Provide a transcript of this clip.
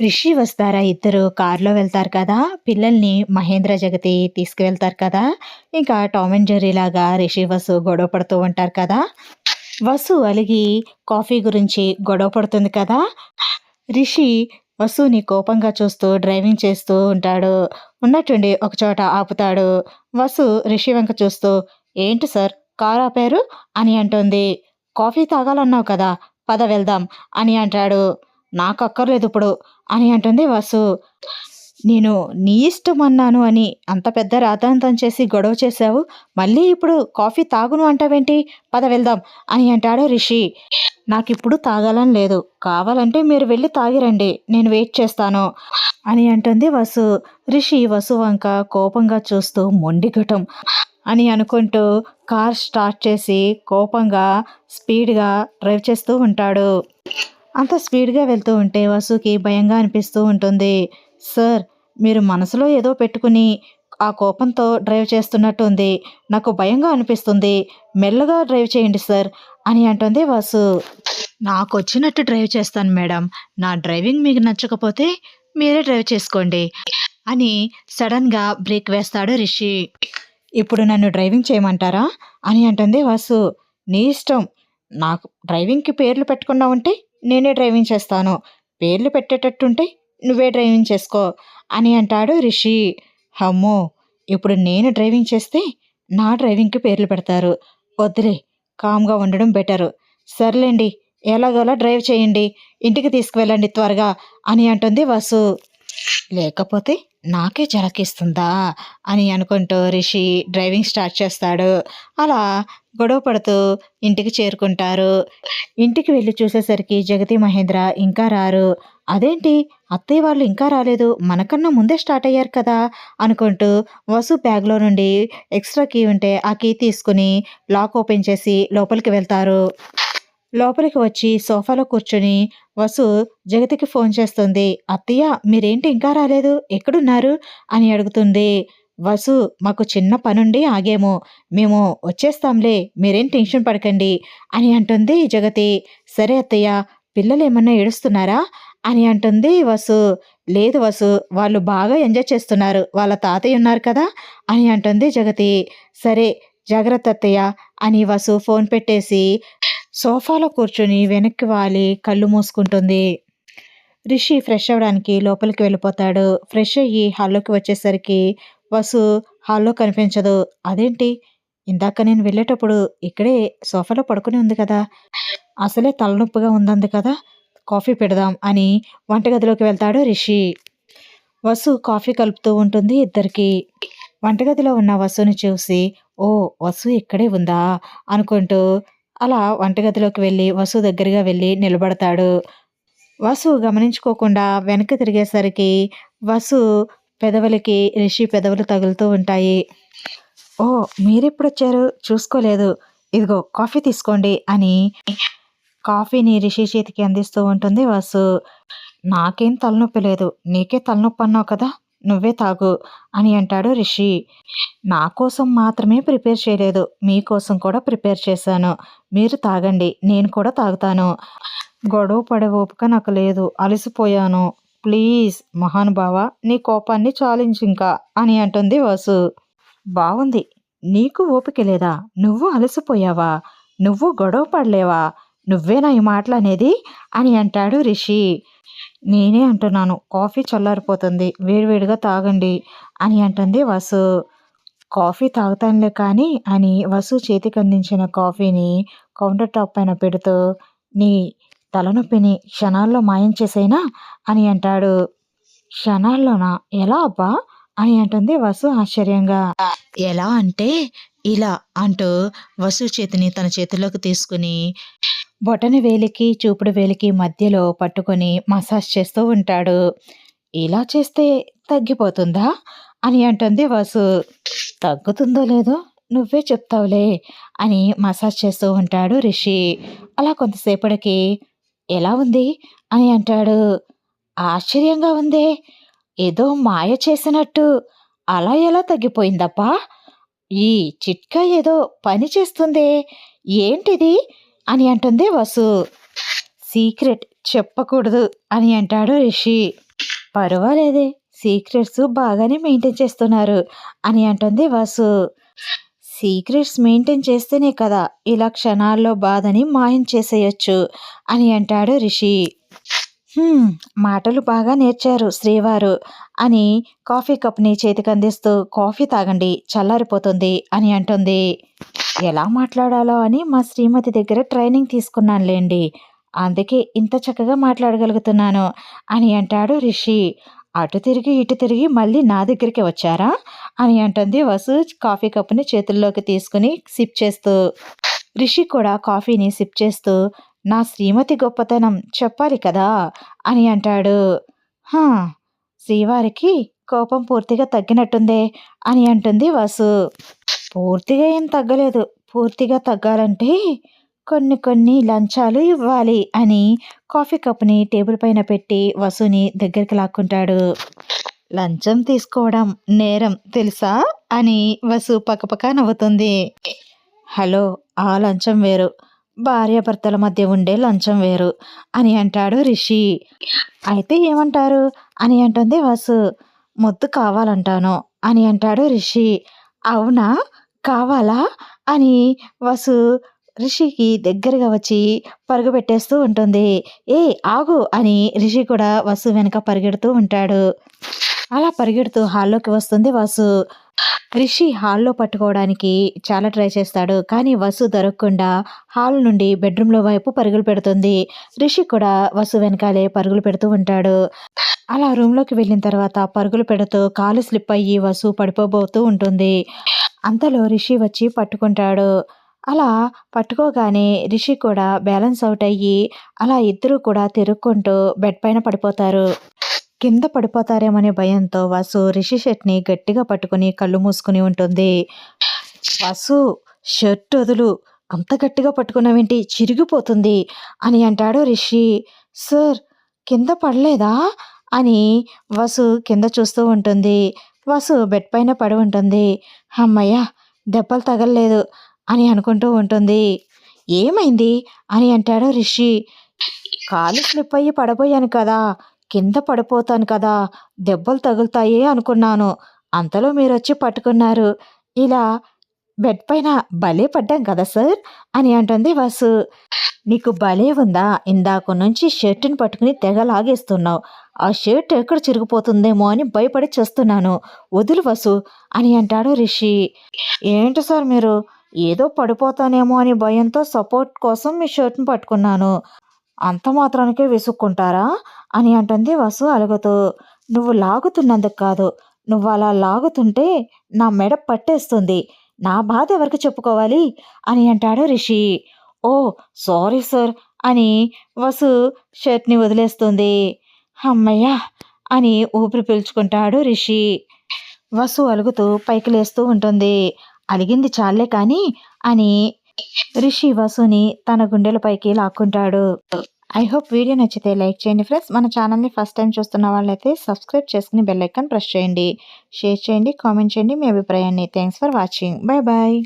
రిషి వస్తారా? ఇద్దరు కారులో వెళ్తారు కదా. పిల్లల్ని మహేంద్ర జగతి తీసుకువెళ్తారు కదా. ఇంకా టామ్ అండ్ జెర్రీ లాగా రిషి వసు గొడవ పడుతూ ఉంటారు కదా. వసు అలిగి కాఫీ గురించి గొడవ పడుతుంది కదా. రిషి వసుని కోపంగా చూస్తూ డ్రైవింగ్ చేస్తూ ఉంటాడు. ఉన్నట్టుండి ఒకచోట ఆపుతాడు. వసు రిషి వెంక చూస్తూ ఏంటి సార్? కారు ఆపారు? అని అంటుంది. కాఫీ తాగాలన్నావు కదా పద వెళ్దాం అని అంటాడు. నాకు అక్కర్లేదు ఇప్పుడు అని అంటుంది వసు. నేను నీ ఇష్టం అన్నాను అని అంత పెద్ద రాతాంతం చేసి గొడవ చేశావు మళ్ళీ ఇప్పుడు కాఫీ తాగును అంటావేంటి? పద వెళ్దాం అని అంటాడు రిషి. నాకిప్పుడు తాగాలని లేదు కావాలంటే మీరు వెళ్ళి తాగిరండి నేను వెయిట్ చేస్తాను అని అంటుంది వసు. రిషి వసు వంక కోపంగా చూస్తూ మొండిగటం అని అనుకుంటూ కార్ స్టార్ట్ చేసి కోపంగా స్పీడ్గా డ్రైవ్ చేస్తూ ఉంటాడు. అంత స్పీడ్గా వెళ్తూ ఉంటే వసుకి భయంగా అనిపిస్తూ ఉంటుంది. సార్ మీరు మనసులో ఏదో పెట్టుకుని ఆ కోపంతో డ్రైవ్ చేస్తున్నట్టు ఉంది. నాకు భయంగా అనిపిస్తుంది. మెల్లగా డ్రైవ్ చేయండి సార్ అని అంటుంది వాసు. నాకు వచ్చినట్టు డ్రైవ్ చేస్తాను మేడం. నా డ్రైవింగ్ మీకు నచ్చకపోతే మీరే డ్రైవ్ చేసుకోండి అని సడన్గా బ్రేక్ వేస్తాడు రిషి. ఇప్పుడు నన్ను డ్రైవింగ్ చేయమంటారా? అని అంటుంది వాసు. నీ ఇష్టం. నాకు డ్రైవింగ్కి పేర్లు పెట్టకుండా ఉంటే నేనే డ్రైవింగ్ చేస్తాను. పేర్లు పెట్టేటట్టుంటే నువ్వే డ్రైవింగ్ చేసుకో అని అంటాడు రిషి. హమ్మో! ఇప్పుడు నేను డ్రైవింగ్ చేస్తే నా డ్రైవింగ్కి పేర్లు పెడతారు. వద్దులే కామ్గా ఉండడం బెటరు. సర్లేండి ఎలాగోలా డ్రైవ్ చేయండి. ఇంటికి తీసుకువెళ్ళండి త్వరగా అని అంటుంది వాసు. లేకపోతే నాకే జలకిస్తుందా అని అనుకుంటూ రిషి డ్రైవింగ్ స్టార్ట్ చేస్తాడు. అలా గొడవ పడుతూ ఇంటికి చేరుకుంటారు. ఇంటికి వెళ్ళి చూసేసరికి జగతి మహేంద్ర ఇంకా రారు. అదేంటి? అత్తయ్య వాళ్ళు ఇంకా రాలేదు. మనకన్నా ముందే స్టార్ట్ అయ్యారు కదా అనుకుంటూ వసు బ్యాగ్లో నుండి ఎక్స్ట్రా కీ ఉంటే ఆ కీ తీసుకుని లాక్ ఓపెన్ చేసి లోపలికి వెళ్తారు. లోపలికి వచ్చి సోఫాలో కూర్చొని వసు జగతికి ఫోన్ చేస్తుంది. అత్తయ్య మీరేంటి ఇంకా రాలేదు? ఎక్కడున్నారు? అని అడుగుతుంది. వసు మాకు చిన్న పనుండి ఆగేమో. మేము వచ్చేస్తాంలే. మీరేం టెన్షన్ పడకండి అని అంటుంది జగతి. సరే అత్తయ్య పిల్లలు ఏమన్నా ఏడుస్తున్నారా? అని అంటుంది వసు. లేదు వసు వాళ్ళు బాగా ఎంజాయ్ చేస్తున్నారు. వాళ్ళ తాతయ్య ఉన్నారు కదా? అని అంటుంది జగతి. సరే జాగ్రత్త అత్తయ్య అని వసు ఫోన్ పెట్టేసి సోఫాలో కూర్చొని వెనక్కి వాలి కళ్ళు మూసుకుంటుంది. రిషి ఫ్రెష్ అవ్వడానికి లోపలికి వెళ్ళిపోతాడు. ఫ్రెష్ అయ్యి హాల్లోకి వచ్చేసరికి వసు హాల్లో కనిపించదు. అదేంటి? ఇందాక నేను వెళ్ళేటప్పుడు ఇక్కడే సోఫాలో పడుకుని ఉంది కదా. అసలే తలనొప్పిగా ఉందంది కదా. కాఫీ పెడదాం అని వంటగదిలోకి వెళ్తాడు రిషి. వసు కాఫీ కలుపుతూ ఉంటుంది ఇద్దరికి. వంటగదిలో ఉన్న వసుని చూసి ఓ వసు ఇక్కడే ఉందా? అనుకుంటూ అలా వంటగదిలోకి వెళ్ళి వసు దగ్గరగా వెళ్ళి నిలబడతాడు. వసు గమనించుకోకుండా వెనక్కి తిరిగేసరికి వసు పెదవులకి రిషి పెదవులు తగులుతూ ఉంటాయి. ఓ మీరెప్పుడొచ్చారు? చూసుకోలేదు. ఇదిగో కాఫీ తీసుకోండి అని కాఫీని రిషి చేతికి అందిస్తూ ఉంటుంది వసు. నాకేం తలనొప్పి లేదు. నీకే తలనొప్పి అన్నావు కదా? నువ్వే తాగు అని అంటాడు రిషి. నా కోసం మాత్రమే ప్రిపేర్ చేయలేదు. మీకోసం కూడా ప్రిపేర్ చేశాను. మీరు తాగండి. నేను కూడా తాగుతాను. గొడవ పడే ఓపిక నాకు లేదు. అలసిపోయాను. ప్లీజ్ మహానుభావ నీ కోపాన్ని చాలించు ఇంకా అని అంటుంది వాసు. బాగుంది నీకు ఓపిక లేదా? నువ్వు అలసిపోయావా? నువ్వు గొడవ పడలేవా? నువ్వేనా ఈ మాటలు అనేది అని అంటాడు రిషి. నేనే అంటున్నాను కాఫీ చల్లారిపోతుంది వేడివేడిగా తాగండి అని అంటుంది వసు. కాఫీ తాగుతానులే కానీ అని వసు చేతికి అందించిన కాఫీని కౌంటర్ టాప్ పైన పెడుతూ నీ తలనొప్పిని క్షణాల్లో మాయం చేసేనా అని అంటాడు. క్షణాల్లోనా? ఎలా అబ్బా? అని అంటుంది వసు ఆశ్చర్యంగా. ఎలా అంటే ఇలా అంటూ వసు చేతిని తన చేతిలోకి తీసుకుని బొటని వేలికి చూపుడు వేలికి మధ్యలో పట్టుకొని మసాజ్ చేస్తూ ఉంటాడు. ఇలా చేస్తే తగ్గిపోతుందా? అని అంటుంది వాసు. తగ్గుతుందో లేదో నువ్వే చెప్తావులే అని మసాజ్ చేస్తూ ఉంటాడు రిషి. అలా కొంతసేపటికి ఎలా ఉంది? అని అంటాడు. ఆశ్చర్యంగా ఉందే. ఏదో మాయ చేసినట్టు. అలా ఎలా తగ్గిపోయిందప్పా? ఈ చిట్కా ఏదో పని చేస్తుందే. ఏంటిది? అని అంటుంది వసు. సీక్రెట్ చెప్పకూడదు అని అంటాడు రిషి. పర్వాలేదే సీక్రెట్స్ బాగానే మెయింటైన్ చేస్తున్నారు అని అంటుంది వసు. సీక్రెట్స్ మెయింటైన్ చేస్తేనే కదా ఇలా క్షణాల్లో బాధని మాయం చేసేయచ్చు అని అంటాడు రిషి. మాటలు బాగా నేర్చారు శ్రీవారు అని కాఫీ కప్ని చేతికి అందిస్తూ కాఫీ తాగండి చల్లారిపోతుంది అని అంటుంది. ఎలా మాట్లాడాలో అని మా శ్రీమతి దగ్గర ట్రైనింగ్ తీసుకున్నానులేండి. అందుకే ఇంత చక్కగా మాట్లాడగలుగుతున్నాను అని అంటాడు రిషి. అటు తిరిగి ఇటు తిరిగి మళ్ళీ నా దగ్గరికి వచ్చారా? అని అంటుంది వసు కాఫీ కప్పుని చేతుల్లోకి తీసుకుని సిప్ చేస్తూ. రిషి కూడా కాఫీని సిప్ చేస్తూ నా శ్రీమతి గొప్పతనం చెప్పాలి కదా? అని అంటాడు. హా శ్రీవారికి కోపం పూర్తిగా తగ్గినట్టుందే అని అంటుంది వసు. పూర్తిగా ఏం తగ్గలేదు. పూర్తిగా తగ్గాలంటే కొన్ని కొన్ని లంచాలు ఇవ్వాలి అని కాఫీ కప్ని టేబుల్ పైన పెట్టి వసుని దగ్గరికి లాక్కుంటాడు. లంచం తీసుకోవడం నేరం తెలుసా? అని వసు పక్కపక్క నవ్వుతుంది. హలో ఆ లంచం వేరు. భార్యాభర్తల మధ్య ఉండే లంచం వేరు అని అంటాడు రిషి. అయితే ఏమంటారు? అని అంటుంది వసు. ముద్దు కావాలంటాను అని అంటాడు రిషి. అవునా? కావాలా? అని వసు రిషికి దగ్గరగా వచ్చి పరుగు పెట్టేస్తూ ఉంటుంది. ఏ ఆగు అని రిషి కూడా వసు వెనక పరిగెడుతూ ఉంటాడు. అలా పరిగెడుతూ హాల్లోకి వస్తుంది వసు. రిషి హాల్లో పట్టుకోవడానికి చాలా ట్రై చేస్తాడు. కానీ వసు దొరకకుండా హాల్ నుండి బెడ్రూమ్లో వైపు పరుగులు పెడుతుంది. రిషి కూడా వసు వెనకాలే పరుగులు పెడుతూ ఉంటాడు. అలా రూమ్లోకి వెళ్ళిన తర్వాత పరుగులు పెడుతూ కాలు స్లిప్ అయ్యి వసు పడిపోబోతూ ఉంటుంది. అంతలో రిషి వచ్చి పట్టుకుంటాడు. అలా పట్టుకోగానే రిషి కూడా బ్యాలెన్స్ అవుట్ అయ్యి అలా ఇద్దరు కూడా తిరుక్కుంటూ బెడ్ పైన పడిపోతారు. కింద పడిపోతారేమనే భయంతో వసు రిషి షర్ట్ని గట్టిగా పట్టుకుని కళ్ళు మూసుకుని ఉంటుంది. వసు షర్ట్ వదులు. అంత గట్టిగా పట్టుకున్నావేంటి? చిరిగిపోతుంది అని అంటాడు రిషి. సార్ కింద పడలేదా? అని వసు కింద చూస్తూ ఉంటుంది. వసు బెడ్ పైన పడి ఉంటుంది. అమ్మయ్య దెబ్బలు తగలలేదు అని అనుకుంటూ ఉంటుంది. ఏమైంది అని అంటాడు రిషి. కాలు స్లిప్ అయ్యి పడబోయాను కదా కింద పడిపోతాను కదా దెబ్బలు తగులుతాయి అనుకున్నాను. అంతలో మీరు వచ్చి పట్టుకున్నారు. ఇలా బెడ్ పైన భలే పడ్డాం కదా సార్ అని అంటుంది వసు. నీకు భలే ఉందా ఇందాక నుంచి షర్టుని పట్టుకుని తెగ లాగేస్తున్నావు. ఆ షర్ట్ ఎక్కడ చిరిగిపోతుందేమో అని భయపడి చేస్తున్నాను. వదులు వసు అని అంటాడు రిషి. ఏంటి సార్ మీరు? ఏదో పడిపోతానేమో అని భయంతో సపోర్ట్ కోసం మీ షర్ట్ని పట్టుకున్నాను. అంత మాత్రానికే విసుక్కుంటారా? అని అంటుంది వసు అలుగుతూ. నువ్వు లాగుతున్నందుకు కాదు. నువ్వు అలా లాగుతుంటే నా మెడ పట్టేస్తుంది. నా బాధ ఎవరికి చెప్పుకోవాలి? అని అంటాడు రిషి. ఓ సారీ సార్ అని వసు షర్ట్ని వదిలేస్తుంది. అమ్మయ్యా! అని ఊపిరి పీల్చుకుంటాడు రిషి. వసు అలుగుతూ పైకి లేస్తూ ఉంటుంది. అలిగింది చాలే కానీ అని రిషి వసుని తన గుండెలపైకి లాక్కుంటాడు. ఐ హోప్ వీడియో నచ్చితే లైక్ చేయండి ఫ్రెండ్స్. మన ఛానల్ని ఫస్ట్ టైం చూస్తున్న వాళ్ళైతే సబ్స్క్రైబ్ చేసుకుని బెల్ ఐకాన్ ప్రెస్ చేయండి. షేర్ చేయండి కామెంట్ చేయండి మీ అభిప్రాయాన్ని. Thanks for watching bye bye